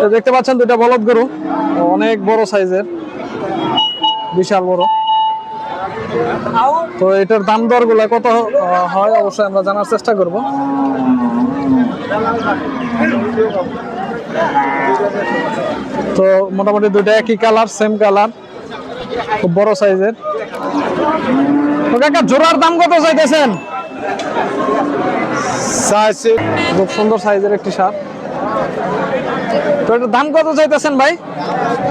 তো দেখতে পাচ্ছেন দুইটা বলদ গরু। অনেক বড় সাইজের। বিশাল বড়। তো এটার দাম দরগুলা কত হয়? অবশ্যই আমরা জানার চেষ্টা করব। তো মোটামুটি দুইটা একই কালার সেম কালার। খুব বড় সাইজের। তো কাকা জোড়ার দাম কত চাইতেছেন? খুব সুন্দর সাইজের একটি সার। তো এটার দাম কত চাইতেছেন ভাই?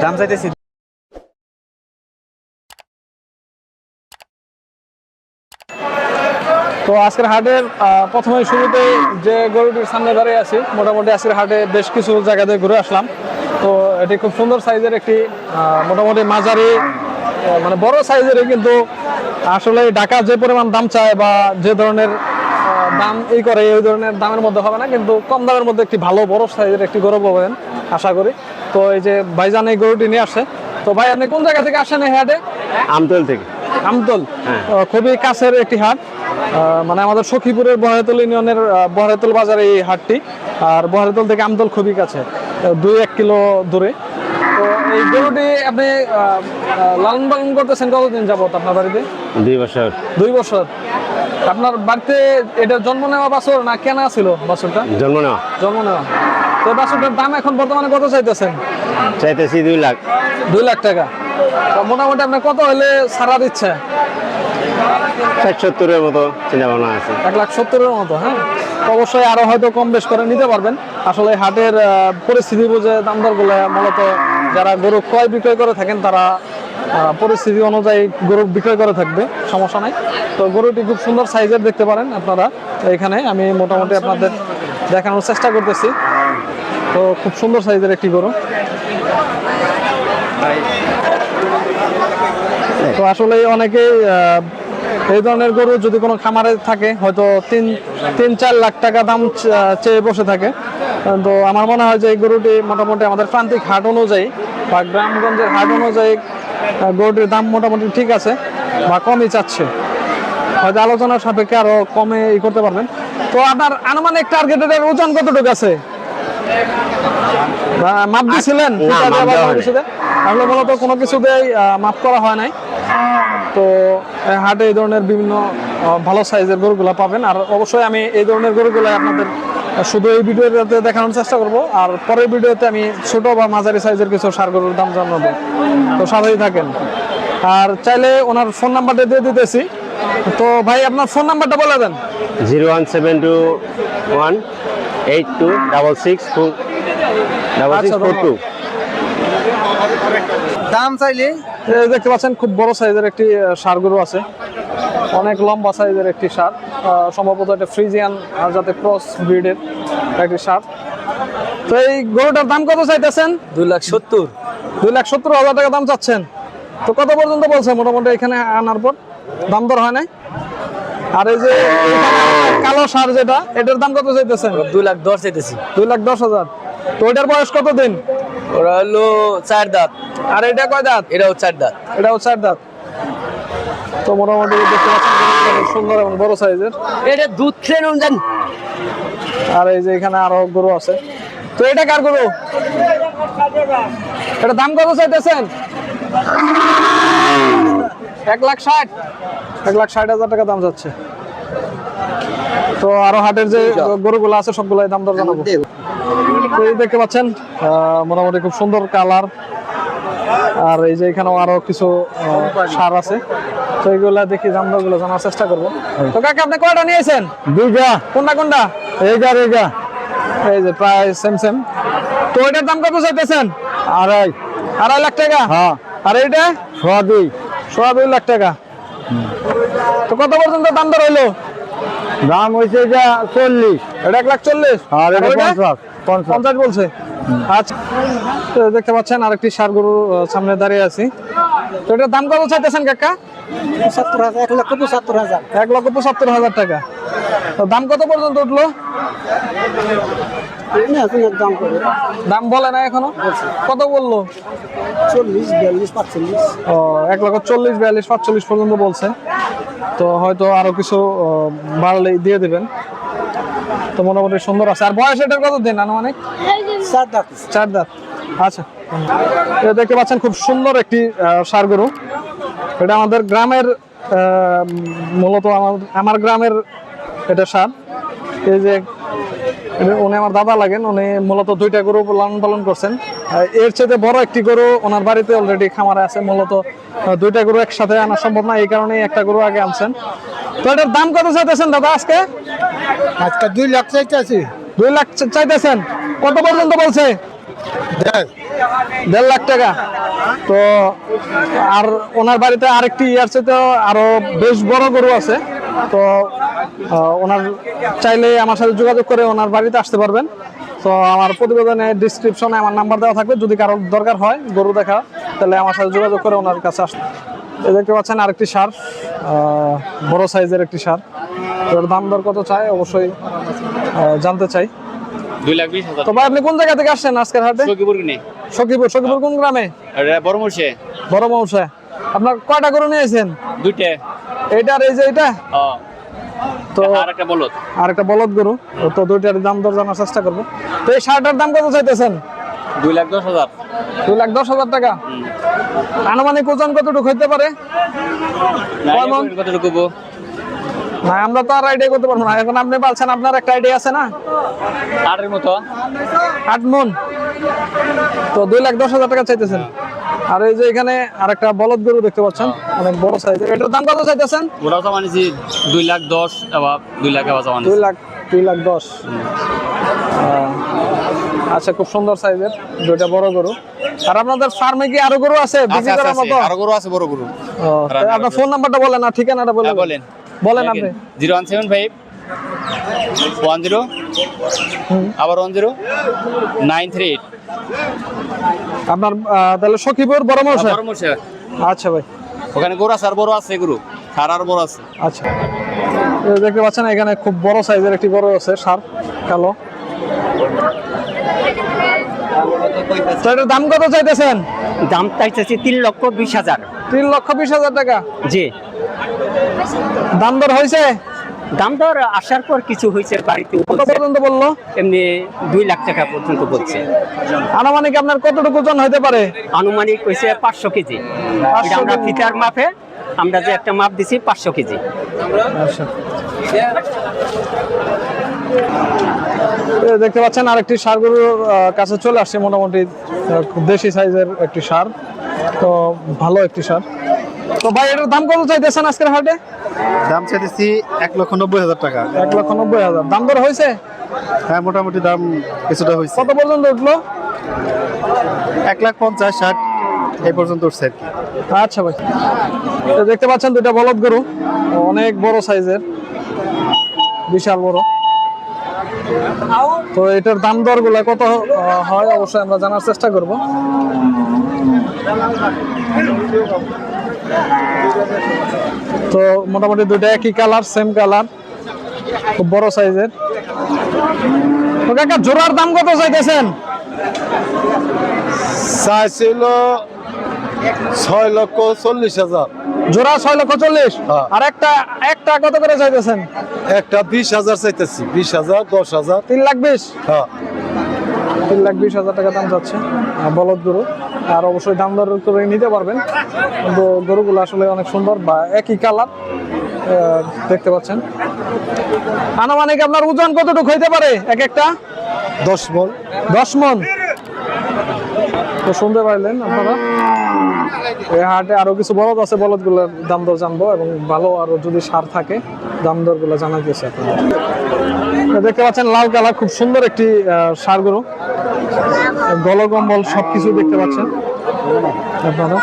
দাম চাইতেছি তো আজকের হাটের প্রথমে শুরুতে যে গরুটির সামনে দাঁড়িয়ে আছি মোটামুটি আজকের হাটে বেশ কিছু জায়গাতে ঘুরে আসলাম। তো এটি খুব সুন্দর সাইজের একটি মোটামুটি মাঝারি মানে বড় সাইজের কিন্তু আসলে ঢাকা যে পরিমাণ দাম চায় বা যে ধরনের দাম এই করে ওই ধরনের দামের মধ্যে হবে না কিন্তু কম দামের মধ্যে একটি ভালো বড় সাইজের একটি গরু পাবেন আশা করি। তো এই যে ভাইজান এই গরুটি নিয়ে আসছে তো ভাই আপনি কোন জায়গা থেকে আসেন এই হাটে? আমতল থেকে। আমতল? হ্যাঁ। খুবই কাছের একটি হাট। মানে আমাদের সখীপুরের বহরেতল ইউনিয়নের বহরেতল বাজারে এই হাটটি। আর বহরেতল থেকে আমতল খুবই কাছে দুই এক কিলো দূরে। তো এই গরুটি আপনি লালন পালন করতেছেন কতদিন যাবত আপনার বাড়িতে? দুই বছর। দুই বছর। আপনার বাড়িতে এটা জন্ম নেওয়া বাছর না কেনা ছিল বাছরটা? জন্ম নেওয়া। জন্ম নেওয়া। তো বাছরটার দাম এখন বর্তমানে কত চাইতেছেন? চাইতেছি দুই লাখ। দুই লাখ টাকা। তো মোটামুটি আপনার কত হলে ছাড়া দিচ্ছে? ষাট সত্তরের মতো চিন্তা ভাবনা আছে। এক লাখ সত্তরের মতো হ্যাঁ? অবশ্যই আরও হয়তো কম বেশ করে নিতে পারবেন। আসলে হাটের পরিস্থিতি বুঝে দাম দরগুলো মূলত যারা গরু ক্রয় বিক্রয় করে থাকেন তারা পরিস্থিতি অনুযায়ী গরু বিক্রয় করে থাকবে, সমস্যা নাই। তো গরুটি খুব সুন্দর সাইজের দেখতে পারেন আপনারা। এখানে আমি মোটামুটি আপনাদের দেখানোর চেষ্টা করতেছি। তো খুব সুন্দর সাইজের একটি গরু। তো আসলে অনেকেই এই ধরনের গরু যদি কোনো খামারে থাকে হয়তো তিন তিন চার লাখ টাকা দাম চেয়ে বসে থাকে। তো আমার মনে হয় যে এই গরুটি মোটামুটি আমাদের প্রান্তিক হাট অনুযায়ী বা গ্রামগঞ্জের হাট অনুযায়ী গরুটির দাম মোটামুটি ঠিক আছে বা কমই চাচ্ছে। হয়তো আলোচনার সাপেক্ষে আরও কমে ই করতে পারবেন। তো আপনার আনুমানিক টার্গেটের ওজন কতটুকু আছে? মাপ দিছিলেন? আসলে মূলত কোনো কিছুতেই মাপ করা হয় নাই। তো এই হাটে এই ধরনের বিভিন্ন ভালো সাইজের গরুগুলা পাবেন। আর অবশ্যই আমি এই ধরনের গরুগুলো আপনাদের শুধু এই ভিডিওতে দেখানোর চেষ্টা করব। আর পরের ভিডিওতে আমি ছোট বা মাঝারি সাইজের কিছু সার গরুর দাম জানাব। তো সাথেই থাকেন। আর চাইলে ওনার ফোন নাম্বারটা দিয়ে দিতেছি। তো ভাই আপনার ফোন নাম্বারটা বলে দেন। Zero one seven two one eight two double six two double আচ্ছা, সিক্স ফোর টু। দাম চাইলে দেখতে পাচ্ছেন খুব বড় সাইজের একটি ষাঁড় গরু আছে। অনেক লম্বা সাইজের একটি সার। সম্ভবত এটা ফ্রিজিয়ান আর যাতে ক্রস ব্রিডের একটি সার। তো এই গরুটার দাম কত চাইতেছেন? দুই লাখ সত্তর। দুই লাখ সত্তর হাজার টাকা দাম চাচ্ছেন। তো কত পর্যন্ত বলছে? মোটামুটি এখানে আনার পর। দাম দর হয় নাই? আর এই যে কালো সার যেটা এটার দাম কত চাইতেছেন? দুই লাখ দশ চাইতেছি। দুই লাখ দশ হাজার। তো এটার বয়স কত দিন ওরা হলো চার দাঁত। আর এটা কয় দাঁত? এটাও চার দাঁত। এটাও চার দাঁত। তো মোটামুটি দেখতে পাচ্ছেন সুন্দর এবং বড় সাইজের। এটা দুধ খেয়ে নুন জান আর এই যে এখানে আরও গরু আছে। তো এটা কার গরু? এটা দাম কত চাইতেছেন? এক লাখ ষাট। এক লাখ ষাট হাজার টাকা দাম যাচ্ছে। তো আরও হাটের যে গরুগুলো আছে সবগুলো দাম দর জানাব। তো এই দেখতে পাচ্ছেন মোটামুটি খুব সুন্দর কালার। আর এই যে এখানেও আরও কিছু সার আছে। তো এইগুলা দেখি দাম দরগুলো জানার চেষ্টা করব। তো কাকা আপনি কয়টা নিয়েছেন? দুইটা। কোনটা কোনটা? এইটা এইটা এই যে। প্রায় সেম সেম তো এটার দাম কত চাইতেছেন? আড়াই। আড়াই লাখ টাকা? হ্যাঁ। আর এইটা? সোয়া দুই। সোয়া দুই লাখ টাকা। তো কত পর্যন্ত দাম দর হইল? দাম হয়েছে এটা চল্লিশ। এটা এক লাখ চল্লিশ? আর এটা? পঞ্চাশ পঞ্চাশ। বলছে। আচ্ছা তো দেখতে পাচ্ছেন আরেকটি সার গরু আহ, সামনে দাঁড়িয়ে আছি। তো এটার দাম কত চাইতেছেন কাকা? পঁচাত্তর হাজার এক লক্ষ পঁচাত্তর হাজার। এক লক্ষ পঁচাত্তর হাজার টাকা। তো দাম কত পর্যন্ত উঠল? দাম দাম বলে না এখনও? কত বলল? চল্লিশ বিয়াল্লিশ পাঁচচল্লিশ। ও এক লক্ষ চল্লিশ বিয়াল্লিশ পাঁচচল্লিশ পর্যন্ত বলছে। তো হয়তো আরও কিছু বাড়লে বাড়লেই দিয়ে দেবেন। তো মোটামুটি সুন্দর আছে। আর বয়স এটার কত দিন আনুমানিক? চার দাঁত। চার দাঁত। আচ্ছা। এটা দেখতে পাচ্ছেন খুব সুন্দর একটি সার গরু এটা আমাদের গ্রামের মূলত আমার আমার গ্রামের এটা সার। এই যে উনি আমার দাদা লাগেন উনি মূলত দুইটা গরু লালন পালন করছেন। এর চেয়ে বড় একটি গরু ওনার বাড়িতে অলরেডি খামারে আছে মূলত দুইটা গরু একসাথে আনা সম্ভব না এই কারণে একটা গরু আগে আনছেন। তো এটার দাম কত চাইতেছেন দাদা আজকে? আজকে দুই লাখ চাইতে আছি দুই লাখ চাইতেছেন। কত পর্যন্ত বলছে? দেড়। লাখ টাকা। তো আর ওনার বাড়িতে আরেকটি ইয়ার চেয়ে আরও বেশ বড় গরু আছে। তো ওনার চাইলে আমার সাথে যোগাযোগ করে ওনার বাড়িতে আসতে পারবেন। তো আমার প্রতিবেদনে ডিসক্রিপশনে আমার নাম্বার দেওয়া থাকবে। যদি কারোর দরকার হয় গরু দেখা তাহলে আমার সাথে যোগাযোগ করে ওনার কাছে আসতে এই দেখতে পাচ্ছেন আরেকটি সার বড় সাইজের একটি সার। এর দাম দর কত চাই? অবশ্যই জানতে চাই। তো ভাই আপনি কোন জায়গা থেকে আসছেন আজকের হাটে? সখীপুর সখীপুর কোন গ্রামে? বড় মরছে বড় মৌসা আপনার কয়টা গরু নিয়েছেন দুইটা। এইটা এই যে এটা? তো আর একটা বলত আর একটা বলদ গরু। তো দুইটার দাম দর জানার চেষ্টা করব। তো এই শার্টটার দাম কত চাইতেছেন? দুই লাখ দশ হাজার। দুই লাখ দশ হাজার টাকা। আনুমানিক ওজন কতটুকু হইতে পারে? কতটুকু না আমরা তো আর আইডিয়া করতে পারব না। এখন আপনি বলছেন আপনার একটা আইডিয়া আছে না? আটের মতো। আট মন। তো দুই লাখ দশ হাজার টাকা চাইতেছেন। আর এই যে এখানে আরেকটা বলদ গরু দেখতে পাচ্ছেন অনেক বড় সাইজের এটার দাম কত চাইতেছেন? ওরাও চামানিছি দুই লাখ দশ আবার দুই লাখ আবার দুই লাখ দুই লাখ দশ। আচ্ছা খুব সুন্দর সাইজের দুইটা বড় গরু। আর আপনাদের ফার্মে কি আরও গরু আছে? বিক্রি করার মতো? আরও গরু আছে বড় গরু। আপনার ফোন নাম্বারটা বলেন না ঠিকানাটা বলেন। হ্যাঁ, বলেন। বলেন আপনি। Zero one seven five one zero আবার one zero nine three eight. আপনার তাহলে সখীপুর বড় মশা বড় মরছে আচ্ছা ভাই। ওখানে গোরা আর বড় আছে গরু। আর আর বড় আছে। আচ্ছা। দেখতে পাচ্ছেন এখানে খুব বড় সাইজের একটি বড় আছে সার কালো। তো এটার দাম কত চাইতেছেন? দাম চাইতেছি তিন লক্ষ বিশ হাজার। তিন লক্ষ বিশ হাজার টাকা। জি। দাম দর হয়েছে? দাম দর আসার পর কিছু হয়েছে বাড়িতে কত পর্যন্ত বলল? এমনি দুই লাখ টাকা পর্যন্ত বলছে। আনুমানিক আপনার কতটুকু ওজন হইতে পারে? আনুমানিক হয়েছে পাঁচশো কেজি। আমরা। ফিতার মাপে আমরা যে একটা মাপ দিছি পাঁচশো কেজি। দেখতে পাচ্ছেন আরেকটি সার গরুর কাছে চলে আসছে মোটামুটি খুব দেশি সাইজের একটি সার। তো ভালো একটি সার। তো ভাই এটার দাম কত চাইতেছেন আজকের হাটে? দাম চাইতেছি এক লক্ষ নব্বই হাজার টাকা। এক লক্ষ নব্বই হাজার। দাম দর হয়েছে? হ্যাঁ মোটামুটি দাম কিছুটা হয়েছে। কত পর্যন্ত উঠল? এক লাখ পঞ্চাশ ষাট এই পর্যন্ত উঠছে আচ্ছা ভাই। দেখতে পাচ্ছেন দুইটা বলদ গরু অনেক বড় সাইজের বিশাল বড়। তো এটার দাম দরগুলা কত হয় অবশ্যই আমরা জানার চেষ্টা করব। তো মোটামুটি দুইটা একই কালার সেম কালার। খুব বড় সাইজের। তো কাকা জোড়ার দাম কত চাইতেছেন? চাইছিল ছয় লক্ষ চল্লিশ হাজার। জোড়া ছয় লক্ষ চল্লিশ? হ্যাঁ। আর একটা একটা কত করে চাইতেছেন? একটা বিশ হাজার চাইতেছি। বিশ হাজার দশ হাজার। তিন লাখ বিশ? হ্যাঁ। তিন লাখ বিশ হাজার টাকা দাম যাচ্ছে বলদ গরু। আর অবশ্যই দাম দর করে নিতে পারবেন। কিন্তু গরুগুলো আসলে অনেক সুন্দর বা একই কালার দেখতে পাচ্ছেন। আনুমানিক আপনার ওজন কতটুকু হইতে পারে এক একটা? দশ বল দশ মন। তো শুনতে পারলেন আপনারা। এই হাটে আরও কিছু বলদ আছে বলদগুলোর দাম দর জানব এবং ভালো আরও যদি সার থাকে দাম দরগুলো জানা গেছে আপনাদের। তো দেখতে পাচ্ছেন লাল কালার খুব সুন্দর একটি সার গরু। গলকম্বল সবকিছু দেখতে পাচ্ছেন আপনারা।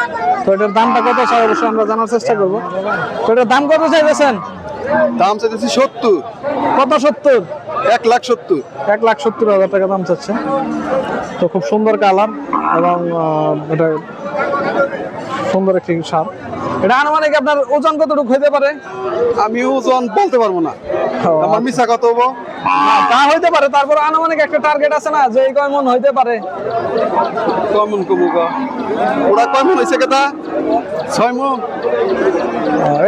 তো এটার দামটা কত চাই অবশ্যই আমরা জানার চেষ্টা করব। তো এটার দাম কত চাইতেছেন? দাম চাইতেছি সত্তর। কত সত্তর? এক লাখ সত্তর। এক লাখ সত্তর হাজার টাকা দাম চাচ্ছে। তো খুব সুন্দর কালার এবং এটা সুন্দর একটি সার। এটা আনুমানিক আপনার ওজন কতটুকু হইতে পারে? আমি ওজন বলতে পারব না। আমার মিশা কত হব তা হইতে পারে তারপর আনুমানিক একটা টার্গেট আছে না যে কয় মন হইতে পারে? কমন কমুকা ওরা কমন হয়েছে কেটা ছয় মন।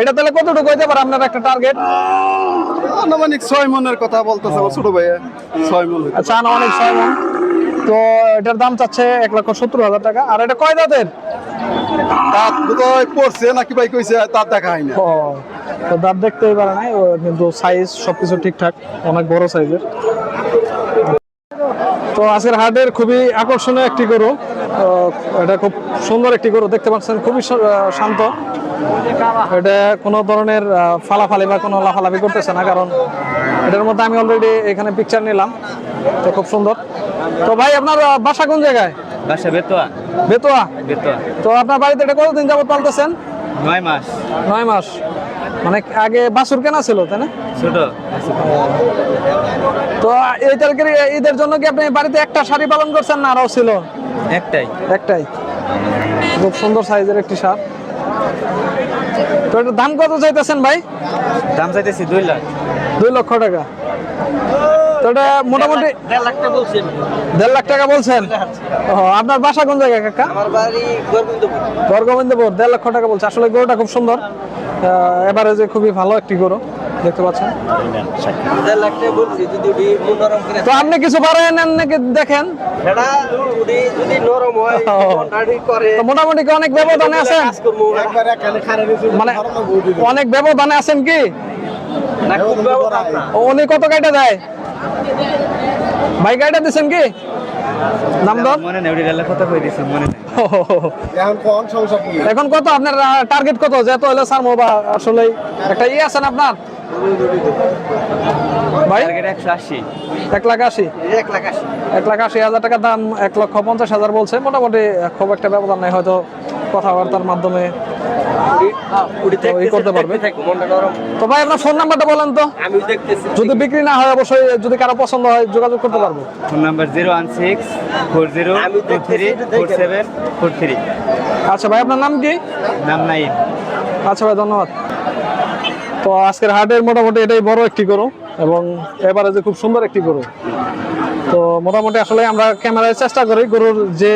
এটা তাহলে কতটুকু হইতে পারে আপনার একটা টার্গেট আনুমানিক ছয় মনের কথা বলতেছে আমার ছোট ভাইয়া। ছয় মন আচ্ছা আনুমানিক ছয় মন। তো এটার দাম চাচ্ছে এক লক্ষ সত্তর হাজার টাকা। আর এটা কয় দাঁতের? তার দেখা সাইজ সবকিছু ঠিকঠাক, অনেক বড় সাইজের তো হাটের খুবই আকর্ষণীয় একটি গরু এটা খুব সুন্দর একটি গরু, দেখতে পাচ্ছেন, খুবই শান্ত। এটা কোনো ধরনের ফালাফালি বা কোনো লাফালাফি করতেছে না, কারণ এটার মধ্যে আমি অলরেডি এখানে পিকচার নিলাম, তো খুব সুন্দর। তো ভাই, আপনার বাসা কোন জায়গায়? বাসা বেতোয়া? বেতোয়া? বেতোয়া। তো আপনার বাড়িতে এটা কতদিন যাবত পালতেছেন? নয় মাস। নয় মাস। মানে আগে বাছুর কেনা ছিল তাই না? ছোট তো এই তারিখের ঈদের জন্য কি আপনি বাড়িতে একটা শাড়ি পালন করছেন না আরও ছিল? একটাই। একটাই। খুব সুন্দর সাইজের একটি সার তো এটার দাম কত চাইতেছেন ভাই? দাম চাইতেছি দুই লাখ। দুই লক্ষ টাকা। তো এটা মোটামুটি দেড় লাখ টাকা বলছেন। দেড় লাখ টাকা বলছেন? ও আপনার বাসা কোন জায়গায় কাকা? আমার বাড়ি গোরবিন্দপুর। বর্গবন্ধুপুর দেড় লক্ষ টাকা বলছে। আসলে গরুটা খুব সুন্দর। এবারে যে খুবই ভালো একটি গরু দেখতে পাচ্ছেন। দেড় লাখ টাকা বলছি যদি উঠি নরম করে তো আপনি কিছু পারেন নাকি দেখেন? হয় মোটামুটি কি অনেক ব্যবধানে আছেন? কাজ করব। একবার এখানে খারাপ মানে অনেক ব্যবধানে আছেন কি? উনি কত কাইটা দেয়? ভাই কাইটা দিচ্ছেন কি? দাম দর মনে নেই ওটি কথা কই মনে নেই। এখন কোন সংসার কি? এখন কত? আপনার টার্গেট কত? যেহেতু হলে স্যার মোবা আসলে একটা ইয়ে আছেন আপনার? ভাই? একশো আশি। এক লাখ আশি? এক লাখ আশি। এক লাখ আশি হাজার টাকার দাম এক লক্ষ পঞ্চাশ হাজার বলছে। মোটামুটি খুব একটা ব্যবধান নেই হয়তো কথাবার্তার মাধ্যমে। তো করতে পারবে। ভাই আপনার ফোন নাম্বারটা বলেন তো। যদি বিক্রি না হয় অবশ্যই যদি কারও পছন্দ হয় যোগাযোগ করতে পারব। Phone number zero one six four zero two three four seven four three আচ্ছা ভাই আপনার নাম কি? নাম নাইন আচ্ছা ভাই ধন্যবাদ। তো আজকের হাটের মোটামুটি এটাই বড় একটি গরু। এবং এবারে যে খুব সুন্দর একটি গরু। তো মোটামুটি আসলে আমরা ক্যামেরায় চেষ্টা করি গরুর যে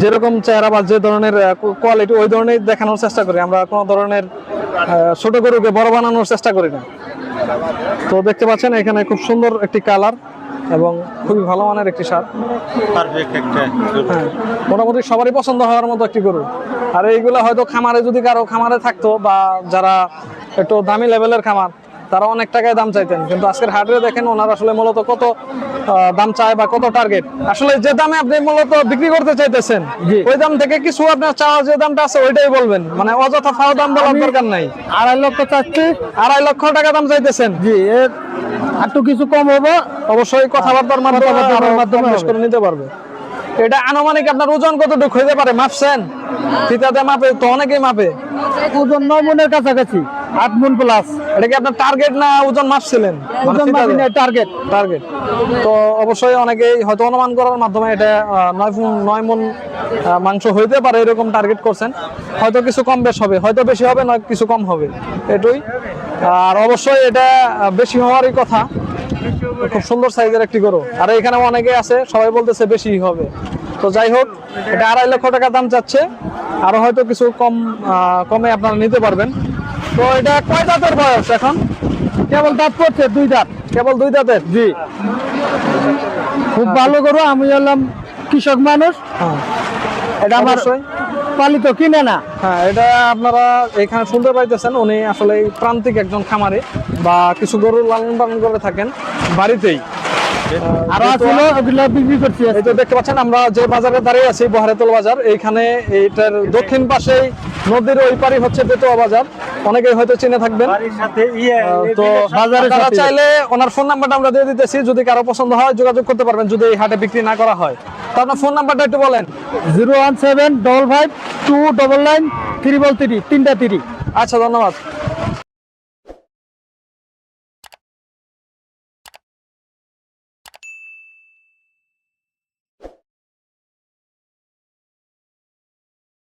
যেরকম চেহারা বা যে ধরনের কোয়ালিটি ওই ধরনের দেখানোর চেষ্টা করি। আমরা কোনো ধরনের ছোট গরুকে বড় বানানোর চেষ্টা করি না। তো দেখতে পাচ্ছেন এখানে খুব সুন্দর একটি কালার এবং খুবই ভালো মানের একটি সার। হ্যাঁ মোটামুটি সবারই পছন্দ হওয়ার মতো একটি গরু। আর এইগুলো হয়তো খামারে যদি কারও খামারে থাকতো বা যারা একটু দামি লেভেলের খামার তারা অনেক টাকায় দাম চাইতেন। কিন্তু আজকের হাটে দেখেন ওনার আসলে মূলত কত দাম চায় বা কত টার্গেট আসলে যে দামে আপনি মূলত বিক্রি করতে চাইতেছেন ওই দাম থেকে কিছু আপনার চাওয়া যে দামটা আছে ওইটাই বলবেন। মানে অযথা ফাও দাম বলার দরকার নাই। আড়াই লক্ষ চাচ্ছি। আড়াই লক্ষ টাকা দাম চাইতেছেন। জি একটু কিছু কম হবে। অবশ্যই কথাবার্তার মাধ্যমে মাধ্যমে করে নিতে পারবে। এটা আনুমানিক আপনার ওজন কতটুকু হইতে পারে? মাপছেন ফিতাতে মাপে তো অনেকেই মাপে। ওজন নয় মনের কাছাকাছি আট মন প্লাস এটা কি আপনার টার্গেট না ওজন মাপছিলেন? মাপি নাই টার্গেট টার্গেট তো অবশ্যই অনেকেই হয়তো অনুমান করার মাধ্যমে এটা নয় নয় মন মাংস হইতে পারে এরকম টার্গেট করছেন। হয়তো কিছু কম বেশ হবে হয়তো বেশি হবে না কিছু কম হবে। এটুই। আর অবশ্যই এটা বেশি হওয়ারই কথা। খুব সুন্দর সাইজের একটি গরু। আর এখানে অনেকে আছে সবাই বলতেছে বেশি হবে। তো যাই হোক এটা আড়াই লক্ষ টাকা দাম চাচ্ছে। আরও হয়তো কিছু কম কমে আপনারা নিতে পারবেন। তো এটা কয় দাঁতের বয়স এখন? কেবল দাঁত পড়ছে দুই দাঁত। কেবল দুই দাঁতের? জি। খুব ভালো গরু আমি হলাম কৃষক মানুষ। হ্যাঁ। এটা আমার। পালিত কিনে না। হ্যাঁ এটা আপনারা এখানে শুনতে পাইতেছেন উনি আসলে প্রান্তিক একজন খামারে বা কিছু গরু লালন পালন করে থাকেন বাড়িতেই। আরও আছিল ওগুলো বিক্রি করছি এই তো দেখতে পাচ্ছেন আমরা যে বাজারে দাঁড়িয়ে আছি বহারেতল বাজার এইখানে এইটার দক্ষিণ পাশেই নদীর ওই পারি হচ্ছে বেতুয়া বাজার। অনেকেই হয়তো চিনে থাকবেন। তো আপনারা চাইলে ওনার ফোন নাম্বারটা আমরা দিয়ে দিতেছি যদি কারও পছন্দ হয় যোগাযোগ করতে পারবেন যদি এই হাটে বিক্রি না করা হয়। তো আপনার ফোন নাম্বারটা একটু বলেন। Zero one seven double five two double nine triple three তিনটা থ্রি। আচ্ছা ধন্যবাদ।